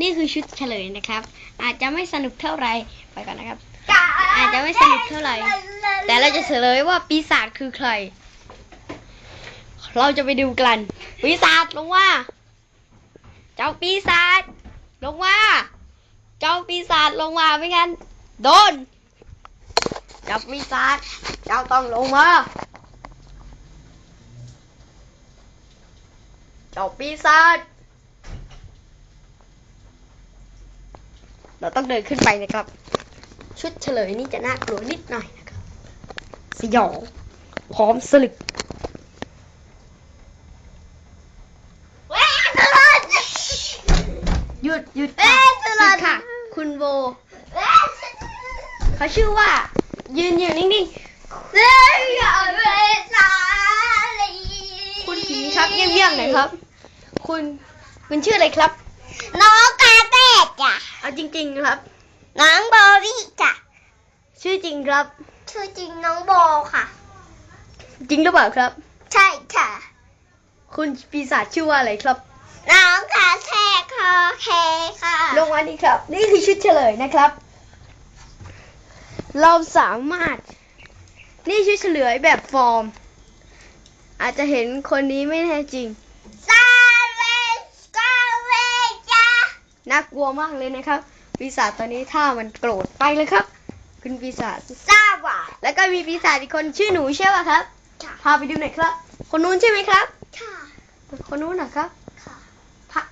นี่คือชุดเฉลยนะครับ อาจจะไม่สนุกเท่าไหร่ไปก่อนนะครับ อาจจะไม่สนุกเท่าไหร่ แต่เราจะเฉลยว่าปีศาจคือใคร เราจะไปดูกัน ปีศาจลงว่า เจ้าปีศาจลงว่า เจ้าปีศาจลงมาไม่งั้นโดน เจ้าปีศาจเจ้าต้องลงมาเจ้าปีศาจ เราต้องเดินขึ้นไปนะครับ ชุดเฉลยนี่จะน่ากลัวนิดหน่อยนะครับสยองพร้อมสลึกหยุดหยุดเอ๊ค่ะะตลอดหยุดค่ะ คุณโบเขาชื่อว่า ยืนอยู่นิ่งๆคุณผีครับเยี่ยมๆหน่อยครับ คุณ คุณชื่ออะไรครับ น้องกาเต้ จ้ะเอาจริง ๆครับ น้องโบวี่จ้ะชื่อจริงครับ ชื่อจริงน้องโบค่ะ จริงหรือเปล่าครับ ใช่ค่ะ คุณปีศาจชื่อว่าอะไรครับ น้องกาแท้คอเคค่ะ ลงมานี่ครับ นี่คือชุดเฉลยนะครับ เราสามารถ นี่ชุดเฉลยแบบฟอร์ม อาจจะเห็นคนนี้ไม่แท้จริง น่ากลัวมากเลยนะครับปีศาจตอนนี้ถ้ามันโกรธไปเลยครับ คุณปีศาจซาว่าแล้วก็มีปีศาจอีกคนชื่อหนูใช่ป่ะครับค่ะพาไปดูหน่อยครับ คนนู้นใช่ไหมครับ ค่ะ คนนู้นนะครับค่ะพา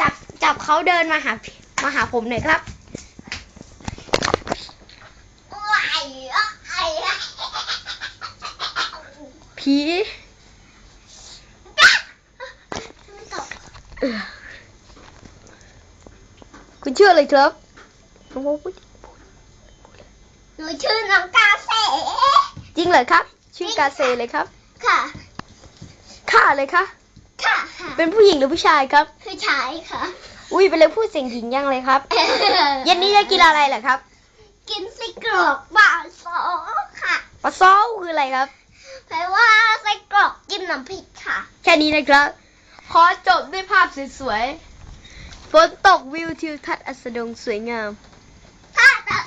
จับจับเขาเดินมาหามาหาผมหน่อยครับว้ายอ้ายผีไม่ตกเออ คุณชื่ออะไรครับน้องพูดหนูชื่อน้องกาเซจริงเหรอครับ ชื่อกาเซเลยครับ ค่ะ ค่าเลยคะค่ะค่ะเป็นผู้หญิงหรือผู้ชายครับ คือชายค่ะ อุ้ยเป็นเลยพูดเสียงหญิงยังเลยครับ เย็นนี้จะกินอะไรเหรอครับ กินไส้กรอกบาซอค่ะปลาซอคืออะไรครับแปลว่าไส้กรอกจิ้มน้ำพริกค่ะ แค่นี้นะครับ ขอจบด้วยภาพสวยๆ ฝนตกวิวทิวทัศน์อัสดงสวยงามถ้าจะ